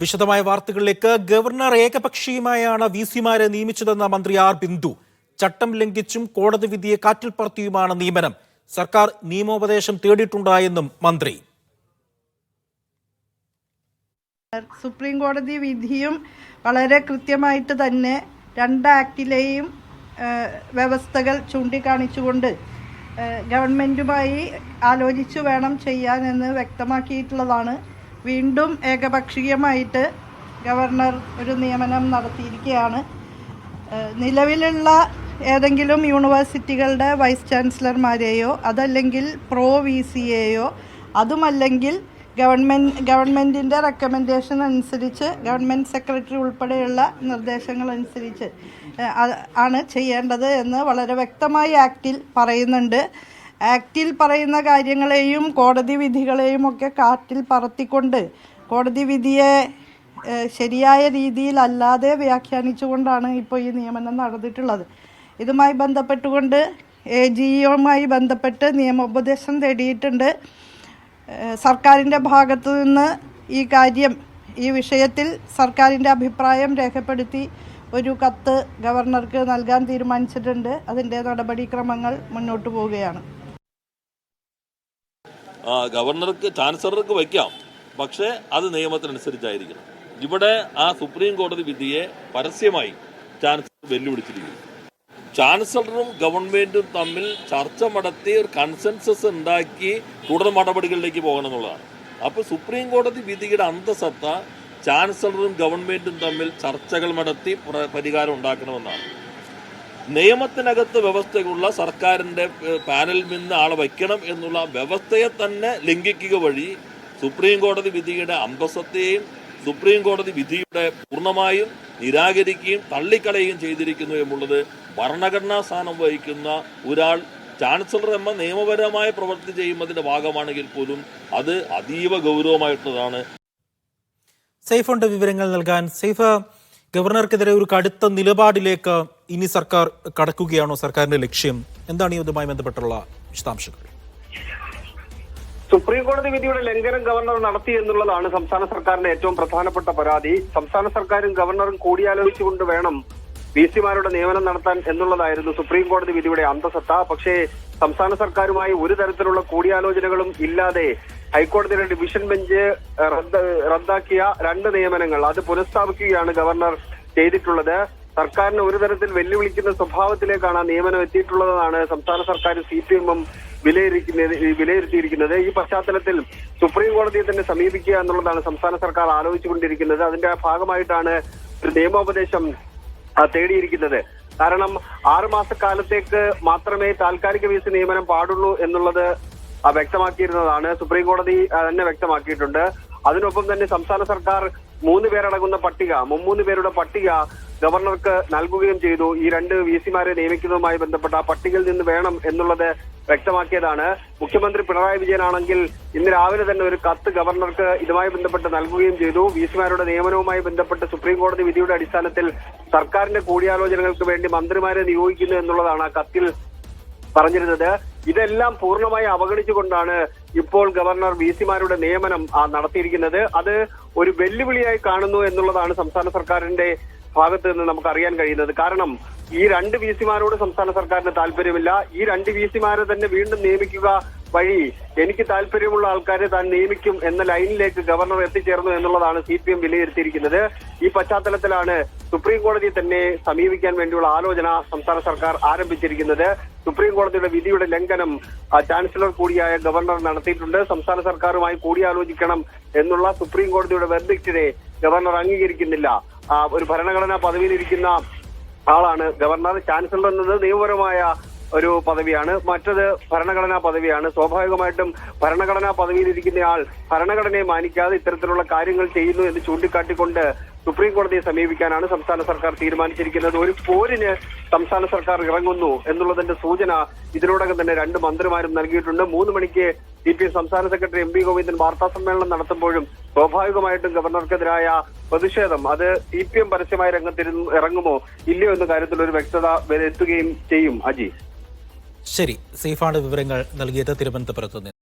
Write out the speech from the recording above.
വിശദമായ വാർത്തകളിലേക്ക് governor ഏകപക്ഷീയമായാണ് V സിമാരെ നിയമിച്ചതെന്ന മന്ത്രി ആർ ബിന്ദു. ചട്ടം ലംഘിച്ചും കോടതി വിധിയെ കാറ്റിൽ പറത്തിയുമാണ് നിയമനം. സർക്കാർ നിയമോപദേശം തേടിയിട്ടുണ്ടായെന്നും മന്ത്രി. സുപ്രീം കോടതി വിധിയും വളരെ കൃത്യമായിട്ട് തന്നെ രണ്ട് ആക്ടിലെയും വ്യവസ്ഥകൾ ചൂണ്ടിക്കാണിച്ചുകൊണ്ട് ഗവൺമെന്റുമായി ആലോചിച്ചു വേണം ചെയ്യാനെന്ന് വ്യക്തമാക്കിയിട്ടുള്ളതാണ് വീണ്ടും ഏകപക്ഷീയമായിട്ട് ഗവർണർ ഒരു നിയമനം നടത്തിയിരിക്കുകയാണ്. നിലവിലുള്ള ഏതെങ്കിലും യൂണിവേഴ്സിറ്റികളുടെ വൈസ് ചാൻസലർമാരെയോ അതല്ലെങ്കിൽ പ്രോ വി സിയെയോ അതുമല്ലെങ്കിൽ ഗവൺമെന്റ് ഗവൺമെന്റിന്റെ റെക്കമെൻഡേഷൻ അനുസരിച്ച് ഗവൺമെന്റ് സെക്രട്ടറി ഉൾപ്പെടെയുള്ള നിർദ്ദേശങ്ങൾ അനുസരിച്ച് ആണ് ചെയ്യേണ്ടത് എന്ന് വളരെ വ്യക്തമായി ആക്റ്റിൽ പറയുന്നുണ്ട്. ആക്റ്റിൽ പറയുന്ന കാര്യങ്ങളെയും കോടതി വിധികളെയും ഒക്കെ കാറ്റിൽ പറത്തിക്കൊണ്ട് കോടതി വിധിയെ ശരിയായ രീതിയിലല്ലാതെ വ്യാഖ്യാനിച്ചുകൊണ്ടാണ് ഇപ്പോൾ ഈ നിയമനം നടന്നിട്ടുള്ളത്. ഇതുമായി ബന്ധപ്പെട്ടുകൊണ്ട് എ ജിയുമായി ബന്ധപ്പെട്ട് നിയമോപദേശം തേടിയിട്ടുണ്ട്. സർക്കാരിന്റെ ഭാഗത്തു നിന്ന് ഈ കാര്യം ഈ വിഷയത്തിൽ സർക്കാരിന്റെ അഭിപ്രായം രേഖപ്പെടുത്തി ഒരു കത്ത് ഗവർണർക്ക് നൽകാൻ തീരുമാനിച്ചിട്ടുണ്ട്. അതിന്റെ നടപടിക്രമങ്ങൾ മുന്നോട്ട് പോവുകയാണ്. ഗവർണർക്ക് ചാൻസലർക്ക് വയ്ക്കാം. പക്ഷേ അത് നിയമത്തിനനുസരിച്ചായിരിക്കണം. ഇവിടെ ആ സുപ്രീം കോടതി വിധിയെ പരസ്യമായി ചാൻസലർ വെല്ലുവിളിച്ചിരിക്കുന്നു. ചാൻസലറും ഗവൺമെന്റും തമ്മിൽ ചർച്ച നടത്തി ഒരു കൺസെൻസസ് ഉണ്ടാക്കി തുടർ നടപടികളിലേക്ക് പോകണം എന്നുള്ളതാണ്. അപ്പോൾ സുപ്രീം കോടതി വിധിയുടെ അന്തസത്ത ചാൻസലറും ഗവൺമെന്റും തമ്മിൽ ചർച്ചകൾ നടത്തി പരിഹാരം ഉണ്ടാക്കണമെന്നാണ്. നിയമത്തിനകത്ത് വ്യവസ്ഥയുള്ള സർക്കാരിന്റെ പാനലിൽ നിന്ന് ആളെ വയ്ക്കണം എന്നുള്ള വ്യവസ്ഥയെ തന്നെ ലംഘിക്കുക വഴി സുപ്രീം കോടതി വിധിയുടെ അന്തസ്സത്തെയും സുപ്രീം കോടതി വിധിയുടെ പൂർണമായും നിരാകരിക്കുകയും തള്ളിക്കളയുകയും ചെയ്തിരിക്കുന്നു എന്നുള്ളത് ഭരണഘടനാ സ്ഥാനം വഹിക്കുന്ന ഒരാൾ ചാൻസലർ എന്ന നിയമപരമായ പ്രവൃത്തി ചെയ്യുന്നതിന്റെ ഭാഗമാണെങ്കിൽ പോലും അത് അതീവ ഗൗരവമായിട്ടുള്ളതാണ്. സൈഫുണ്ട് വിവരങ്ങൾ നൽകാൻ. സേഫ് ഗവർണർക്കെതിരെ ഒരു കടുത്ത നിലപാടിലേക്ക് ഇനി സർക്കാർ കടക്കുകയാണോ സർക്കാരിന്റെ ലക്ഷ്യം? എന്താണ് ഈ ഇതുമായി ബന്ധപ്പെട്ടുള്ള വിശദാംശങ്ങൾ? സുപ്രീം കോടതി വിധിയുടെ ലംഘനം ഗവർണർ നടത്തി എന്നുള്ളതാണ് സംസ്ഥാന സർക്കാരിന്റെ ഏറ്റവും പ്രധാനപ്പെട്ട പരാതി. സംസ്ഥാന സർക്കാരും ഗവർണറും കൂടിയാലോചിച്ചുകൊണ്ട് വേണം വി സിമാരുടെ നിയമനം നടത്താൻ എന്നുള്ളതായിരുന്നു സുപ്രീം കോടതി വിധിയുടെ അന്തസത്ത. പക്ഷേ സംസ്ഥാന സർക്കാരുമായി ഒരു തരത്തിലുള്ള കൂടിയാലോചനകളും ഇല്ലാതെ ഹൈക്കോടതിയുടെ ഡിവിഷൻ ബെഞ്ച് റദ്ദാക്കിയ രണ്ട് നിയമനങ്ങൾ അത് പുനഃസ്ഥാപിക്കുകയാണ് ഗവർണർ ചെയ്തിട്ടുള്ളത്. സർക്കാരിനെ ഒരു തരത്തിൽ വെല്ലുവിളിക്കുന്ന സ്വഭാവത്തിലേക്കാണ് നിയമനം എത്തിയിട്ടുള്ളതെന്നാണ് സംസ്ഥാന സർക്കാർ സി പി എമ്മും വിലയിരുത്തിയിരിക്കുന്നത്. ഈ പശ്ചാത്തലത്തിൽ സുപ്രീം കോടതിയെ തന്നെ സമീപിക്കുക എന്നുള്ളതാണ് സംസ്ഥാന സർക്കാർ ആലോചിച്ചുകൊണ്ടിരിക്കുന്നത്. അതിന്റെ ഭാഗമായിട്ടാണ് ഒരു നിയമോപദേശം തേടിയിരിക്കുന്നത്. കാരണം ആറുമാസക്കാലത്തേക്ക് മാത്രമേ താൽക്കാലിക വിസ നിയമനം പാടുള്ളൂ എന്നുള്ളത് വ്യക്തമാക്കിയിരുന്നതാണ്. സുപ്രീം കോടതി തന്നെ വ്യക്തമാക്കിയിട്ടുണ്ട്. അതിനൊപ്പം തന്നെ സംസ്ഥാന സർക്കാർ മൂന്ന് പേരടങ്ങുന്ന പട്ടിക മുമ്മൂന്ന് പേരുടെ പട്ടിക ഗവർണർക്ക് നൽകുകയും ചെയ്തു. ഈ രണ്ട് വി സിമാരെ നിയമിക്കുന്നതുമായി ബന്ധപ്പെട്ട ആ പട്ടികയിൽ നിന്ന് വേണം എന്നുള്ളത് വ്യക്തമാക്കിയതാണ്. മുഖ്യമന്ത്രി പിണറായി വിജയനാണെങ്കിൽ ഇന്ന് രാവിലെ തന്നെ ഒരു കത്ത് ഗവർണർക്ക് ഇതുമായി ബന്ധപ്പെട്ട് നൽകുകയും ചെയ്തു. വി സിമാരുടെ നിയമനവുമായി ബന്ധപ്പെട്ട് സുപ്രീം കോടതി വിധിയുടെ അടിസ്ഥാനത്തിൽ സർക്കാരിന്റെ കൂടിയാലോചനകൾക്ക് വേണ്ടി മന്ത്രിമാരെ നിയോഗിക്കുന്നു എന്നുള്ളതാണ് ആ കത്തിൽ പറഞ്ഞിരുന്നത്. ഇതെല്ലാം പൂർണമായി അവഗണിച്ചുകൊണ്ടാണ് ഇപ്പോൾ ഗവർണർ വി സിമാരുടെ നിയമനം നടത്തിയിരിക്കുന്നത്. അത് ഒരു വെല്ലുവിളിയായി കാണുന്നു എന്നുള്ളതാണ് സംസ്ഥാന സർക്കാരിന്റെ ഭാഗത്ത് നിന്ന് നമുക്ക് അറിയാൻ കഴിയുന്നത്. കാരണം ഈ രണ്ട് വി സിമാരോട് സംസ്ഥാന സർക്കാരിന് താല്പര്യമില്ല. ഈ രണ്ട് വി സിമാരെ തന്നെ വീണ്ടും നിയമിക്കുക വഴി എനിക്ക് താല്പര്യമുള്ള ആൾക്കാരെ താൻ നിയമിക്കും എന്ന ലൈനിലേക്ക് ഗവർണർ എത്തിച്ചേർന്നു എന്നുള്ളതാണ് സി പി എം വിലയിരുത്തിയിരിക്കുന്നത്. ഈ പശ്ചാത്തലത്തിലാണ് സുപ്രീം കോടതിയെ തന്നെ സമീപിക്കാൻ വേണ്ടിയുള്ള ആലോചന സംസ്ഥാന സർക്കാർ ആരംഭിച്ചിരിക്കുന്നത്. സുപ്രീം കോടതിയുടെ വിധിയുടെ ലംഘനം ചാൻസലർ കൂടിയായ ഗവർണർ നടത്തിയിട്ടുണ്ട്. സംസ്ഥാന സർക്കാരുമായി കൂടിയാലോചിക്കണം എന്നുള്ള സുപ്രീം കോടതിയുടെ വെർഡിക്റ്റിനെ ഗവർണർ അംഗീകരിക്കുന്നില്ല. ഒരു ഭരണഘടനാ പദവിയിലിരിക്കുന്ന ആളാണ് ഗവർണർ. ചാൻസലർ എന്നത് നിയമപരമായ ഒരു പദവിയാണ്. മറ്റത് ഭരണഘടനാ പദവിയാണ്. സ്വാഭാവികമായിട്ടും ഭരണഘടനാ പദവിയിലിരിക്കുന്നയാൾ ഭരണഘടനയെ മാനിക്കാതെ ഇത്തരത്തിലുള്ള കാര്യങ്ങൾ ചെയ്യുന്നു എന്ന് ചൂണ്ടിക്കാട്ടിക്കൊണ്ട് സുപ്രീം കോടതിയെ സമീപിക്കാനാണ് സംസ്ഥാന സർക്കാർ തീരുമാനിച്ചിരിക്കുന്നത്. ഒരു പോരിന് സംസ്ഥാന സർക്കാർ ഇറങ്ങുന്നു എന്നുള്ളതിന്റെ സൂചന ഇതിനോടകം തന്നെ രണ്ട് മന്ത്രിമാരും നൽകിയിട്ടുണ്ട്. മൂന്ന് മണിക്ക് സി പി എം സംസ്ഥാന സെക്രട്ടറി എം പി ഗോവിന്ദൻ വാർത്താ സമ്മേളനം നടത്തുമ്പോഴും സ്വാഭാവികമായിട്ടും ഗവർണർക്കെതിരായ പ്രതിഷേധം. അത് സി പി എം പരസ്യമായി രംഗത്തിരു ഇറങ്ങുമോ? ഇല്ലയോ എന്ന കാര്യത്തിൽ ഒരു വ്യക്തത എത്തുകയും ചെയ്യും. അജി. ശരി. സേഫാണ് വിവരങ്ങൾ നൽകിയത് തിരുവനന്തപുരത്ത്